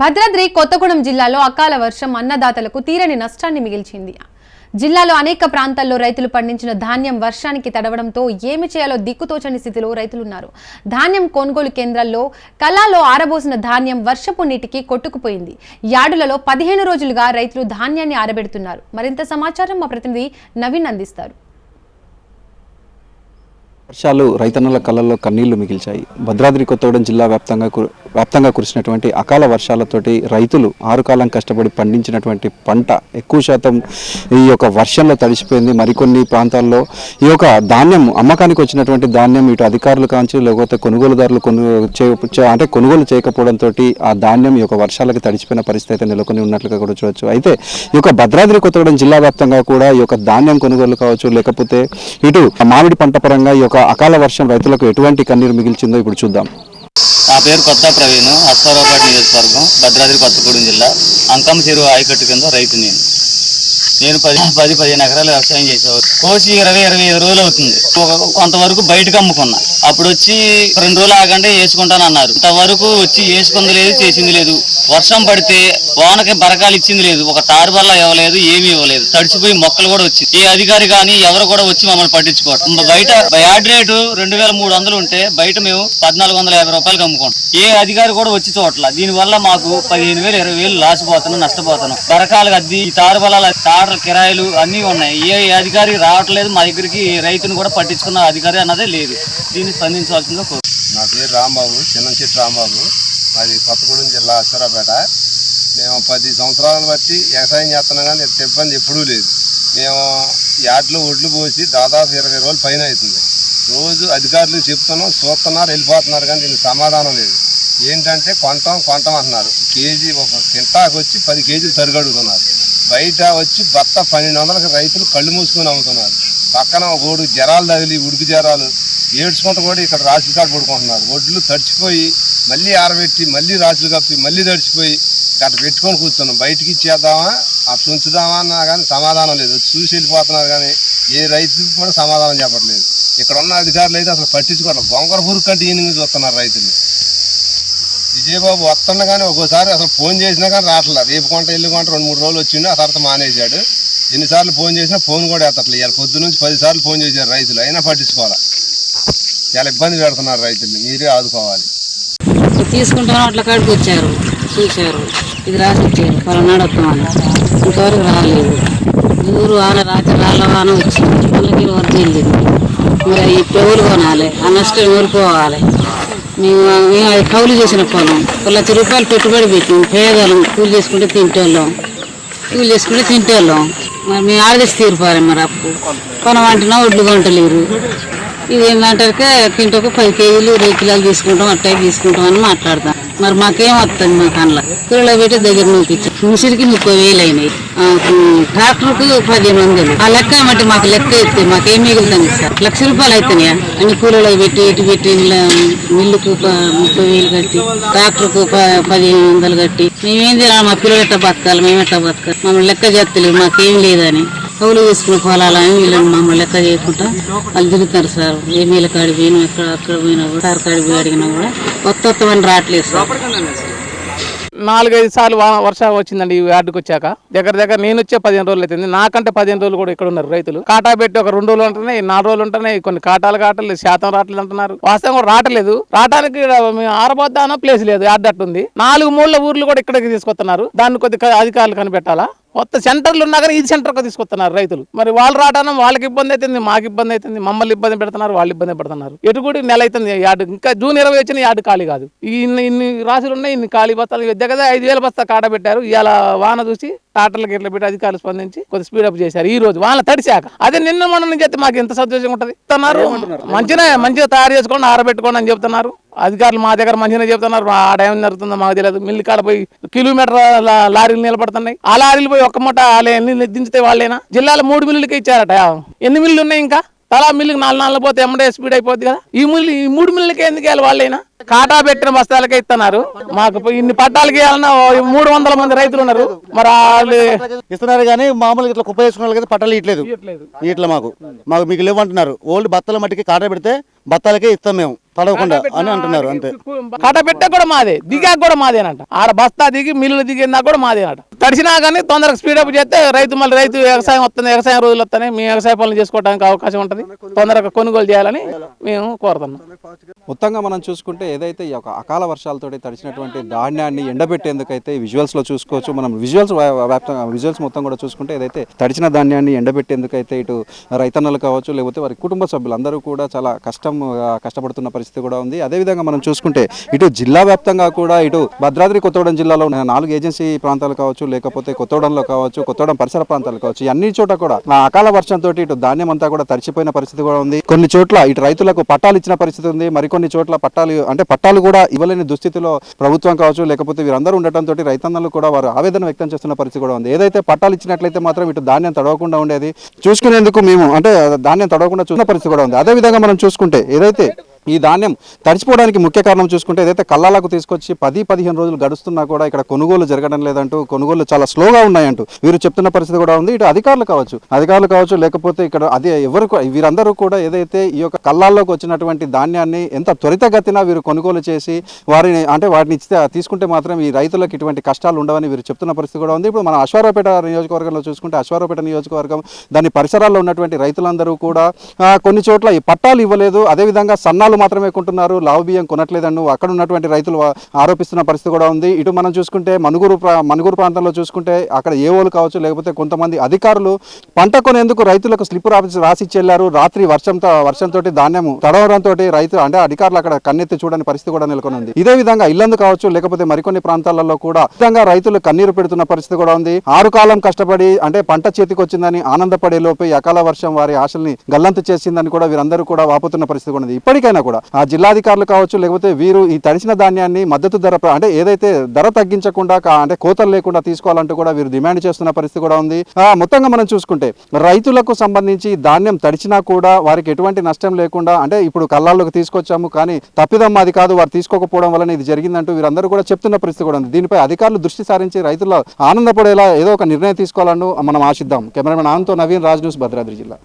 భద్రాద్రి కొత్తగూడెం జిల్లాలో అకాల వర్షం అన్నదాతలకు తీరని నష్టాన్ని మిగిల్చింది. జిల్లాలో అనేక ప్రాంతాల్లో రైతులు పండించిన ధాన్యం వర్షానికి తడవడంతో ఏమి చేయాలో దిక్కుతోచని స్థితిలో రైతులున్నారు. ధాన్యం కొనుగోలు కేంద్రాల్లో కళాలో ఆరబోసిన ధాన్యం వర్షపు నీటికి కొట్టుకుపోయింది. యార్డులలో పదిహేను రోజులుగా రైతులు ధాన్యాన్ని ఆరబెడుతున్నారు. మరింత సమాచారం మా ప్రతినిధి నవీన్ అందిస్తారు. వర్షాలు రైతన్నల కళ్ళల్లో కన్నీళ్ళు మిగిల్చాయి. భద్రాద్రి కొత్తగూడెం జిల్లా వ్యాప్తంగా వ్యాప్తంగా కురిసినటువంటి అకాల వర్షాలతోటి రైతులు ఆరుకాలం కష్టపడి పండించినటువంటి పంట ఎక్కువ శాతం ఈ యొక్క వర్షంలో తడిసిపోయింది. మరికొన్ని ప్రాంతాల్లో ఈ యొక్క ధాన్యం అమ్మకానికి వచ్చినటువంటి ధాన్యం ఇటు అధికారులు కాంచి లేకపోతే కొనుగోలుదారులు కొను అంటే కొనుగోలు చేయకపోవడంతో ఆ ధాన్యం ఈ యొక్క వర్షాలకు తడిచిపోయిన పరిస్థితి అయితే నెలకొని ఉన్నట్లుగా కూడా చూడొచ్చు. అయితే ఈ యొక్క భద్రాద్రి కొత్తగూడెం జిల్లా వ్యాప్తంగా కూడా ఈ యొక్క ధాన్యం కొనుగోలు కావచ్చు లేకపోతే ఇటు మామిడి పంట పరంగా ఈ యొక్క అకాల వర్షం రైతులకు ఎటువంటి కన్నీరు మిగిల్చిందో ఇప్పుడు చూద్దాం. పేరు కొత్త ప్రవీణ్ అశ్వారావుపేట నియోజకవర్గం భద్రాద్రి కొత్తగూడెం జిల్లా. అంకమ్మ చెరువు ఆయకట్టు కింద రైతు నేను. నేను పది పది పదిహేను ఎకరాలు వ్యవసాయం చేసేవారు కోసి ఇరవై ఇరవై ఐదు రోజులు అవుతుంది. ఒక- కొంతవరకు బయటకు అమ్ముకున్నా. అప్పుడు వచ్చి రెండు రోజులు ఆగండి వేసుకుంటాను అన్నారు. ఇంతవరకు వచ్చి వేసుకుంది లేదు చేసింది లేదు. వర్షం పడితే వానకి బరకాలు ఇచ్చింది లేదు. ఒక తారు వల్ల ఇవ్వలేదు ఏమీ ఇవ్వలేదు. తడిచిపోయి మొక్కలు కూడా వచ్చింది. ఏ అధికారి కానీ ఎవరు కూడా వచ్చి మమ్మల్ని పట్టించుకోవడం బయట యాడ్ రేటు రెండు వేల మూడు వందలు ఉంటే బయట మేము పద్నాలుగు వందల యాభై రూపాయలకు అమ్ముకుంటాం ఏ అధికారి కూడా వచ్చి చోట్ల దీని వల్ల మాకు పదిహేను వేలు ఇరవై వేలు లాస్ పోతున్నాం నష్టపోతున్నాం. బరకాలు అద్ది తారు బలాల తారు కిరాయిలు అన్నీ ఉన్నాయి. ఏ అధికారి రావట్లేదు మా దగ్గరికి రైతును కూడా పట్టించుకున్న అధికారి అన్నదే లేదు. దీన్ని స్పందించవలసిందిగా కోరు నా పేరు రాంబాబు చిన్నంచెట్టు రాంబాబు. మాది కొత్తగూడెం జిల్లా అశ్వరాపేట మేము పది సంవత్సరాలను బట్టి వ్యవసాయం చేస్తున్నాం కానీ ఇంత ఇబ్బంది ఎప్పుడూ లేదు. మేము యాడ్లో ఒడ్లు పోసి దాదాపు ఇరవై రోజులు పైన అవుతుంది. రోజు అధికారులు చెప్తున్నాం చూస్తున్నారు వెళ్ళిపోతున్నారు కానీ దీనికి సమాధానం లేదు. ఏంటంటే కొంటాం కొంటాం అంటున్నారు. కేజీ ఒక కింటాకు వచ్చి పది కేజీలు తరుగడుగుతున్నారు బయట వచ్చి బత్త పన్నెండు వందలకు రైతులు కళ్ళు మూసుకొని అమ్ముతున్నారు. పక్కన ఒక ఓడు జరాలు తగిలి ఉడుకు జరాలు ఏడ్చుకుంటూ కూడా ఇక్కడ రాసులు కాడ పడుకుంటున్నారు. ఒడ్లు తడిచిపోయి మళ్ళీ ఆరబెట్టి మళ్ళీ రాసులు కప్పి మళ్ళీ తడిచిపోయి అక్కడ పెట్టుకొని కూర్చున్నాం. బయటికి ఇచ్చేద్దామా అట్లా ఉంచుదామా అన్నా కానీ సమాధానం లేదు. చూసి వెళ్ళిపోతున్నారు కానీ ఏ రైతుకి కూడా సమాధానం చెప్పట్లేదు. ఇక్కడ ఉన్న అధికారులు అయితే అసలు పట్టించుకోరు. గొంగర పురుగు కంటే ఈయన చూస్తున్నారు రైతులు. విజయబాబు వస్తున్నా కానీ ఒక్కోసారి అసలు ఫోన్ చేసినా కానీ రావట్లేదు రేపు కొంట ఎల్లు కొంట రెండు మూడు రోజులు వచ్చిండు ఆ తర్వాత మానేశాడు. ఎన్నిసార్లు ఫోన్ చేసినా ఫోన్ కూడా ఎత్తట్లేదు ఇవాళ పొద్దు నుంచి పది సార్లు ఫోన్ చేశారు రైతులు. అయినా పట్టించుకోవాలి? చాలా ఇబ్బంది పెడుతున్నారు రైతులు మీరే ఆదుకోవాలి. తీసుకుంటాను అట్లా కాడికి వచ్చారు. చూశారు. ఇది రాసి పలానాడు ఇంతవరకు రాలేదు. ఊరు వాన రాత్రి రాళ్ళ వాన వచ్చింది. వాళ్ళకి వరకు వెళ్ళింది మరి ఈ పెవులు కొనాలి? ఆ నష్టం ఊరుకోవాలి మేము మేము అది కౌలు చేసిన పొలం. ఒక లక్ష రూపాయలు పెట్టుబడి పెట్టాం పేదలం కూలి చేసుకుంటే తింటేళ్ళం. కూలి చేసుకుంటే తింటేళ్ళం. మరి మేము ఆడదీసి తీరిపాలి మరి అప్పు. కొనం అంటున్నా ఒడ్లు కొంటలేరు. ఇది ఏంటంటే కింటకు పది కేజీలు ఇరవై కిలోలు తీసుకుంటాం అట్టే తీసుకుంటాం అని మాట్లాడతాం. మరి మాకేం వస్తుంది మా అందులో కిలో పెట్టి దగ్గర నుంచి ముసిరికి ముప్పై వేలు అయినాయి. ట్రాక్టర్కు పదిహేను వందలు ఆ లెక్క మట్టి మాకు లెక్క ఎత్తే మాకేం మిగులుతుంది సార్. లక్ష రూపాయలు అవుతున్నాయా అన్ని కూలీలో పెట్టి ఇటు పెట్టి ఇలా మిల్లుకు ముప్పై వేలు కట్టి ట్రాక్టర్కు పదిహేను వందలు కట్టి. మేమేం తినాలి మా పిల్లలు ఎట్లా బతకాలి? మేము ఎట్లా బతకాలి? మమ్మల్ని లెక్క చేస్తలేవు మాకేం లేదని. కౌలు తీసుకునే పొలాలు వీళ్ళని మమ్మల్ని లెక్క చేయకుండా వాళ్ళు తిరుగుతారు సార్. ఏ మీల కాడి పోయినా ఎక్కడ అక్కడ పోయినా కూడా సార్ పోయి అడిగినా కూడా కొత్త కొత్తవని రావట్లేదు సార్. నాలుగైదు సార్లు వా- వర్షం వచ్చిందండి ఈ యార్డుకు వచ్చాక. దగ్గర దగ్గర నేను వచ్చే పదిహేను రోజులు అవుతుంది నాకంటే పదిహేను రోజులు కూడా ఇక్కడ ఉన్నారు రైతులు. కాటా పెట్టి ఒక రెండు రోజులు ఉంటున్నాయి నాలుగు రోజులు ఉంటున్నాయి కొన్ని కాటాలు కాటలేదు శాతం రావట్లేదు అంటున్నారు. వాస్తవం కూడా రావట్లేదు. రావడానికి ఈడ మేము ప్లేస్ లేదు యార్డ్ అట్టుంది. నాలుగు మూల ఊర్లు కూడా ఇక్కడికి తీసుకొస్తున్నారు. దాన్ని కొద్ది అధికారులు కనిపెట్టాలా? కొత్త సెంటర్లు ఉన్నా కానీ ఇది సెంటర్కి తీసుకొస్తున్నారు రైతులు. మరి వాళ్ళు రావడం వాళ్ళకి ఇబ్బంది అవుతుంది మాకు ఇబ్బంది అవుతుంది మమ్మల్ని ఇబ్బంది పెడుతున్నారు వాళ్ళు ఇబ్బంది పెడుతున్నారు. ఎటు కూడా నెల అవుతుంది యార్డు. ఇంకా జూన్ ఇరవై వచ్చిన యార్డు ఖాళీ కాదు. ఇన్ని ఇన్ని రాసులు ఉన్నాయి ఇన్ని ఖాళీ బస్తాలు. దగ్గర ఐదు వేల బస్తా కాట పెట్టారు. ఇవాళ వాన చూసి టాటర్లకి ఇట్లా పెట్టి అధికారులు స్పందించి కొద్ది స్పీడప్ చేశారు. ఈ రోజు వాళ్ళ తడిశాక. అదే నిన్న మొన్న నుంచి అయితే మాకు ఎంత సంతోషంగా ఉంటుంది. చెప్తున్నారు. మంచిగా మంచిగా తయారు చేసుకోండి ఆరబెట్టుకోండి అని చెప్తున్నారు. అధికారులు మా దగ్గర మంచిగా చెప్తున్నారు. ఆ టైం జరుగుతుందో మాకు తెలియదు. మిల్లి కాడ పోయి కిలోమీటర్ లారీలు నిలబడుతున్నాయి. ఆ లారీలు పోయి ఒక్క మూట ఎన్ని దించితే వాళ్ళేనా? జిల్లాలో మూడు మిల్లులకి ఇచ్చారట. ఎన్ని మిల్లు ఉన్నాయి ఇంకా? తలా మిల్లుకి నాలుగు నాలుగు పోతే ఎమ్మడే స్పీడ్ అయిపోద్ది కదా? ఈ మిల్లు ఈ మూడు మిల్లులకి ఎందుకు వెళ్ళి వాళ్ళైనా? కాటా పెట్టిన బస్తాలకే ఇస్తున్నారు మాకు ఇన్ని పట్టాలకి వెళ్ళిన మూడు వందల మంది రైతులు ఉన్నారు. మరి వాళ్ళు ఇస్తున్నారు కానీ మామూలుగా ఇట్లా కుప్ప వాళ్ళకి పట్టాలు ఇట్లేదు ఇట్లా మాకు. మాకు మీకు లేవంటున్నారు ఓల్డ్ బత్తల మట్టికి కాట పెడితే బత్తాలకే ఇస్తాం మేము. తడవకుండా అని అంటున్నారు అంతే. కట పెట్టే కూడా మాదే. దిగాక కూడా మాదేనంట. ఆడ బస్తా దిగి మిల్లులు దిగినా కూడా మాదేనట. తడిసినా కానీ తొందరగా స్పీడప్ చేస్తే రైతు మళ్ళీ రైతు వ్యవసాయం వస్తుంది వ్యవసాయం రోజులు వస్తాయి. మేము వ్యవసాయ పనులు చేసుకోవడానికి అవకాశం ఉంటుంది. తొందరగా కొనుగోలు చేయాలని మేము కోరుతున్నాం. మొత్తంగా మనం చూసుకుంటే ఏదైతే ఈ యొక్క అకాల వర్షాలతో తడిచినటువంటి ధాన్యాన్ని ఎండబెట్టేందుకైతే విజువల్స్లో చూసుకోవచ్చు. మనం విజువల్స్ వ్యాప్తంగా విజువల్స్ మొత్తం కూడా చూసుకుంటే ఏదైతే తడిచిన ధాన్యాన్ని ఎండబెట్టేందుకైతే ఇటు రైతన్నలు కావచ్చు లేకపోతే వారి కుటుంబ సభ్యులందరూ కూడా చాలా కష్టం కష్టపడుతున్న పరిస్థితి కూడా ఉంది. అదేవిధంగా మనం చూసుకుంటే ఇటు జిల్లా వ్యాప్తంగా కూడా ఇటు భద్రాద్రి కొత్తగూడెం జిల్లాలో నాలుగు ఏజెన్సీ ప్రాంతాలు కావచ్చు లేకపోతే కొత్తగూడెంలో కావచ్చు కొత్తగూడెం పరిసర ప్రాంతాలు కావచ్చు అన్ని చోట కూడా అకాల వర్షంతో ఇటు ధాన్యం అంతా కూడా తడిచిపోయిన పరిస్థితి కూడా ఉంది. కొన్ని చోట్ల ఇటు రైతులకు పట్టాలు ఇచ్చిన పరిస్థితి ఉంది. మరికొన్ని కొన్ని చోట్ల పట్టాలు అంటే పట్టాలు కూడా ఇవ్వలేని దుస్థితిలో ప్రభుత్వం కావచ్చు లేకపోతే వీరందరూ ఉండటంతో రైతన్నలు కూడా వారు ఆవేదన వ్యక్తం చేస్తున్న పరిస్థితి కూడా ఉంది. ఏదైతే పట్టాలు ఇచ్చినట్లయితే మాత్రం ఇటు ధాన్యం తడవకుండా ఉండేది. చూసుకునేందుకు మేము అంటే ధాన్యం తడవకుండా చూసిన పరిస్థితి కూడా ఉంది. అదేవిధంగా మనం చూసుకుంటే ఏదైతే ఈ ధాన్యం తడిచిపోవడానికి ముఖ్య కారణం చూసుకుంటే ఏదైతే కళ్ళాలకు తీసుకొచ్చి పది పదిహేను రోజులు గడుస్తున్నా కూడా ఇక్కడ కొనుగోలు జరగడం లేదంటూ కొనుగోలు చాలా స్లోగా ఉన్నాయంటూ వీరు చెప్తున్న పరిస్థితి కూడా ఉంది. ఇటు అధికారులు కావచ్చు అధికారులు కావచ్చు లేకపోతే ఇక్కడ అదే ఎవరు వీరందరూ కూడా ఏదైతే ఈ యొక్క కళ్ళాల్లోకి వచ్చినటువంటి ధాన్యాన్ని ఎంత త్వరితగతిన వీరు కొనుగోలు చేసి వారిని అంటే వాటిని ఇస్తే తీసుకుంటే మాత్రం ఈ రైతులకు ఇటువంటి కష్టాలు ఉండవని వీరు చెప్తున్న పరిస్థితి కూడా ఉంది. ఇప్పుడు మన అశ్వారావుపేట నియోజకవర్గంలో చూసుకుంటే అశ్వారావుపేట నియోజకవర్గం దాని పరిసరాల్లో ఉన్నటువంటి రైతులందరూ కూడా కొన్ని చోట్ల ఈ పట్టాలు ఇవ్వలేదు. అదేవిధంగా సన్నాలు మాత్రమే కొంటున్నారు. లావు బియ్యం కొనట్లేదని అక్కడ ఉన్నటువంటి రైతులు ఆరోపిస్తున్న పరిస్థితి కూడా ఉంది. ఇటు మనం చూసుకుంటే మనుగురు మనుగురు ప్రాంతంలో చూసుకుంటే అక్కడ ఏవోలు కావచ్చు లేకపోతే కొంతమంది అధికారులు పంట కొనేందుకు రైతులకు స్లిప్ రాసి రాసిచ్చి రాత్రి వర్షంతో వర్షంతో ధాన్యం తడవడంతో రైతు అంటే అధికారులు అక్కడ కన్నెత్తి చూడని పరిస్థితి కూడా నెలకొని ఉంది ఇదే విధంగా ఇల్లందు కావచ్చు లేకపోతే మరికొన్ని ప్రాంతాలలో కూడా విధంగా రైతులు కన్నీరు పెడుతున్న పరిస్థితి కూడా ఉంది. ఆరు కాలం కష్టపడి అంటే పంట చేతికి వచ్చిందని ఆనందపడే లోపే అకాల వర్షం వారి ఆశల్ని గల్లంతు చేసిందని కూడా వీరందరూ కూడా వాపుతున్న పరిస్థితి కూడా ఉంది. ఇప్పటికైనా కూడా. ఆ జిల్లాధికారులు కావచ్చు లేకపోతే వీరు ఈ తడిసిన ధాన్యాన్ని మద్దతు ధర అంటే ఏదైతే ధర తగ్గించకుండా కా- అంటే కోతలు లేకుండా తీసుకోవాలంటూ కూడా వీరు డిమాండ్ చేస్తున్న పరిస్థితి కూడా ఉంది. ఆ, మొత్తంగా మనం చూసుకుంటే రైతులకు సంబంధించి ధాన్యం తడిచినా కూడా వారికి ఎటువంటి నష్టం లేకుండా అంటే ఇప్పుడు కళ్ళాల్లోకి తీసుకొచ్చాము కానీ తప్పిదమ్మ అది కాదు వారు తీసుకోకపోవడం వలన ఇది జరిగిందంటూ వీరందరూ కూడా చెప్తున్న పరిస్థితి కూడా ఉంది. దీనిపై అధికారులు దృష్టి సారించి రైతుల ఆనందపడేలా ఏదో ఒక నిర్ణయం తీసుకోవాలని మనం ఆశిద్దాం. కెమెరామెన్ ఆనంతో నవీన్ రాజ్ న్యూస్ భద్రాద్రి జిల్లా.